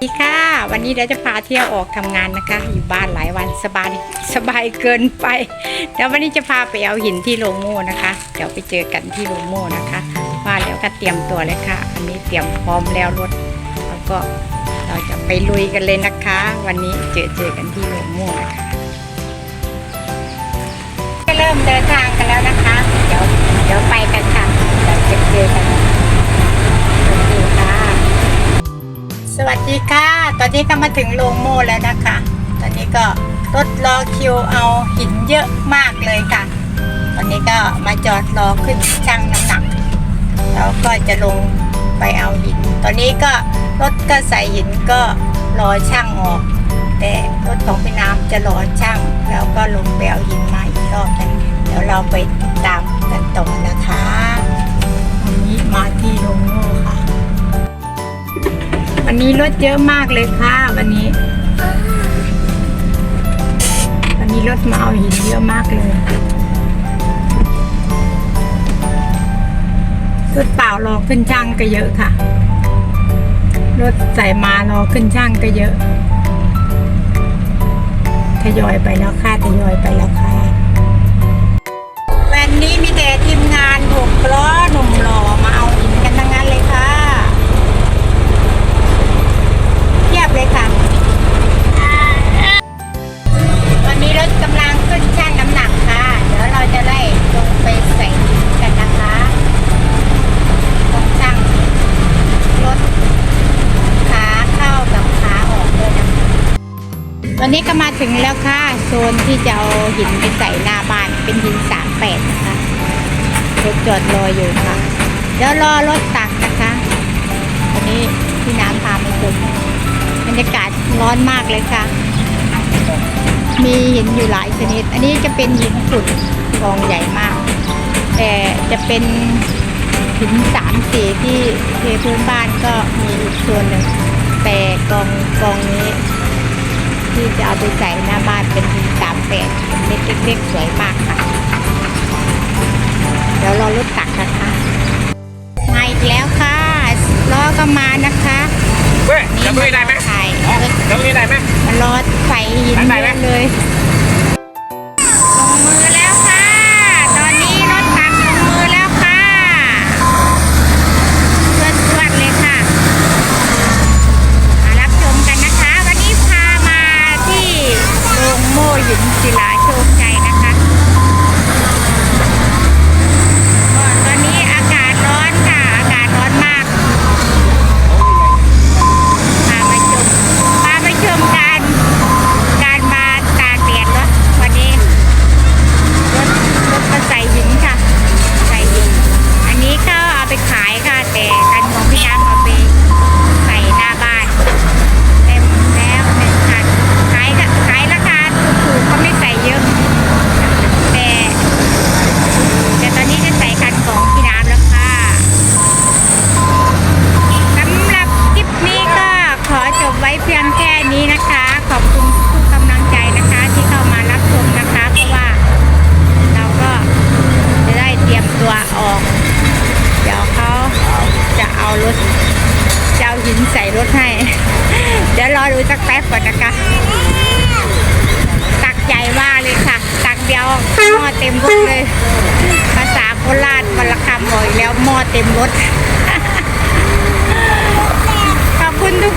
สวัสดีค่ะ วันนี้เดี๋ยวจะพาเที่ยวออกทำงานนะคะ อยู่บ้านหลายวันสบายสบายเกินไปเดี๋ยววันนี้จะพาไปเอาหินที่โรงโม่นะคะ เดี๋ยวไปเจอกันที่โรงโม่นะคะว่าแล้วก็เตรียมตัวเลยค่ะ อันนี้เตรียมพร้อมแล้วรถแล้วก็เราจะไปลุยกันเลยนะคะ วันนี้เจอเจอกันที่โรงโม่นะคะก็เริ่มเดินทางกันแล้วนะคะ เดี๋ยวเดี๋ยวไปกันค่ะเดี๋ยวเจอกัน สวัสดีค่ะ ตอนนี้ก็มาถึงโรงโม่แล้วนะคะ ตอนนี้ก็รถรอคิวเอาหินเยอะมากเลยค่ะ ตอนนี้ก็มาจอดรอขึ้นชั่งน้ำหนัก แล้วก็จะลงไปเอาหิน ตอนนี้ก็รถก็ใส่หินก็รอช่างออก แต่รถของพี่น้ำจะรอช่างแล้วก็ลงไปเอาหินมาอีกรอบนึงเดี๋ยวเราไปติดตามกันต่อนะคะ วันนี้รถเยอะมากเลยค่ะ วันนี้ วันนี้รถมาเอาหินเยอะมากเลยรถเปล่ารอขึ้นช่างก็เยอะค่ะ รถใส่มารอขึ้นช่างก็เยอะ ทยอยไปแล้วค่ะ ทยอยไปแล้วค่ะ วันนี้ก็มาถึงแล้วค่ะ โซนที่จะเอาหินไปใส่หน้าบ้านเป็นหินสามแปดนะคะรถจอดรออยู่ค่ะ เดี๋ยวรอรถตักนะคะวันนี้พี่น้ำพามาชมบรรยากาศร้อนมากเลยค่ะ มีหินอยู่หลายชนิด อันนี้จะเป็นหินฝุ่นกองใหญ่มาก แต่จะเป็นหินสามสีที่เทพื้นบ้านก็มีอีกส่วนหนึ่งแต่กองกองนี้ ที่จะเอาไปใส่หน้าบ้านเป็นหินสามแปดเม็ดเล็กๆสวยมากค่ะ เดี๋ยวรอรถตักนะคะมาอีกแล้วค่ะล้อก็มานะคะเว้ยจำไม่ได้ไหมถ่ายจำไม่ได้ไหมมันรอใส่หินได้ไหมเยอะเลย จะเอาหินใส่รถให้ เดี๋ยวรอดูสักแป๊บก่อนนะคะ ตักใหญ่มากเลยค่ะ ตักเดียวหม้อเต็มรถเลย ภาษาโคราชวรรคำบอยแล้วหม้อเต็มรถ ขอบคุณทุก